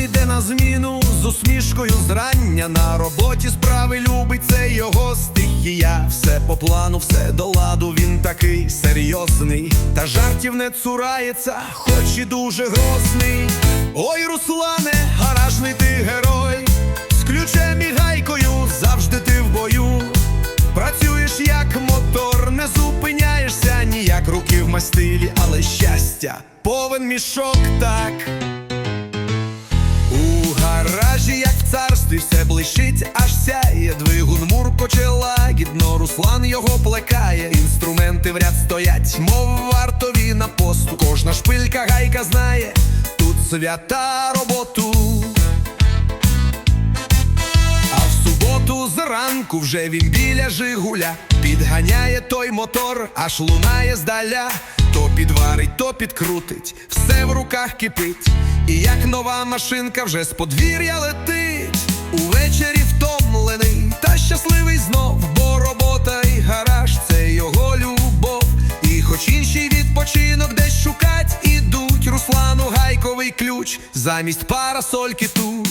іде на зміну з усмішкою зрання на роботі справи любить це його стихія. Все по плану, все до ладу. Він такий серйозний, та жартів не цурається, хоч і дуже грозний. Ой, Руслане, гаражний ти герой, з ключем і гайкою завжди ти в бою. Працюєш як мотор, не зупиняєшся ніяк руки в мастилі, але щастя, повен мішок так. Гаражі, як в царстві, все блищить, аж сяє Двигун муркоче лагідно, Руслан його плекає. Інструменти в ряд стоять, мов вартові на посту. Кожна шпилька гайка знає, тут свята роботу. А в суботу зранку вже він біля Жигуля Підганяє той мотор, аж лунає здаля підварить, то підкрутить, все в руках кипить. І як нова машинка вже з подвір'я летить. Увечері втомлений та щасливий знов Бо робота і гараж це його любов. І хоч інший відпочинок десь шукать ідуть Руслану гайковий ключ. Замість парасольки тут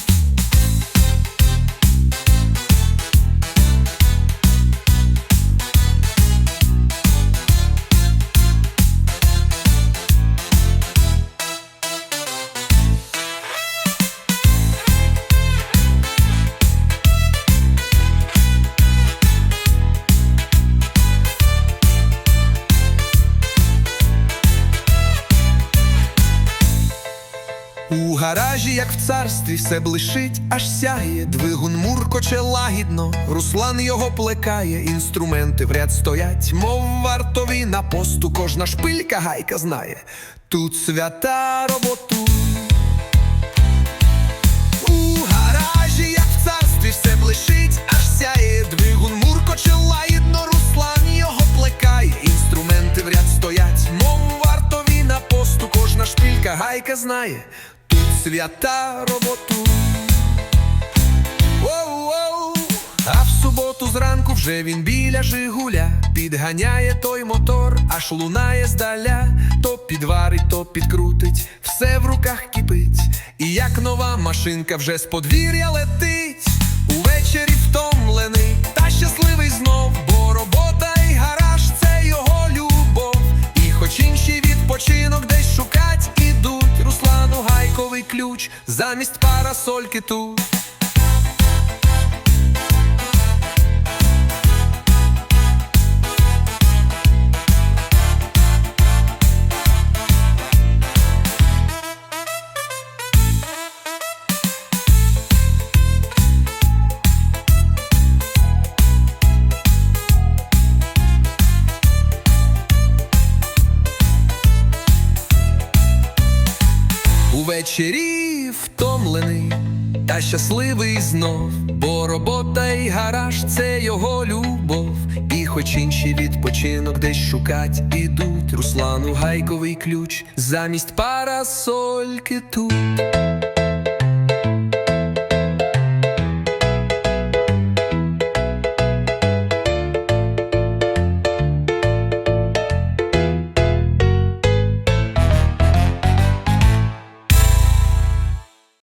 У гаражі, як в царстві, все блищить, аж сяє, двигун муркоче лагідно, Руслан його плекає, інструменти в ряд стоять, мов вартові на посту, кожна шпилька гайка знає, тут свята роботу. У гаражі, як в царстві, все блищить, аж сяє, двигун муркоче лагідно, Руслан його плекає, інструменти в ряд стоять, мов вартові на посту, кожна шпилька гайка знає, свята роботу. Воу-воу. А в суботу зранку вже він біля Жигуля Підганяє той мотор, аж лунає здаля То підварить, то підкрутить, все в руках кипить І як нова машинка вже з подвір'я летить Увечері втомлений замість парасольки тут Увечері втомлений та щасливий знов, бо робота і гараж це його любов. І хоч інші відпочинок десь шукать ідуть Руслану гайковий ключ замість парасольки тут.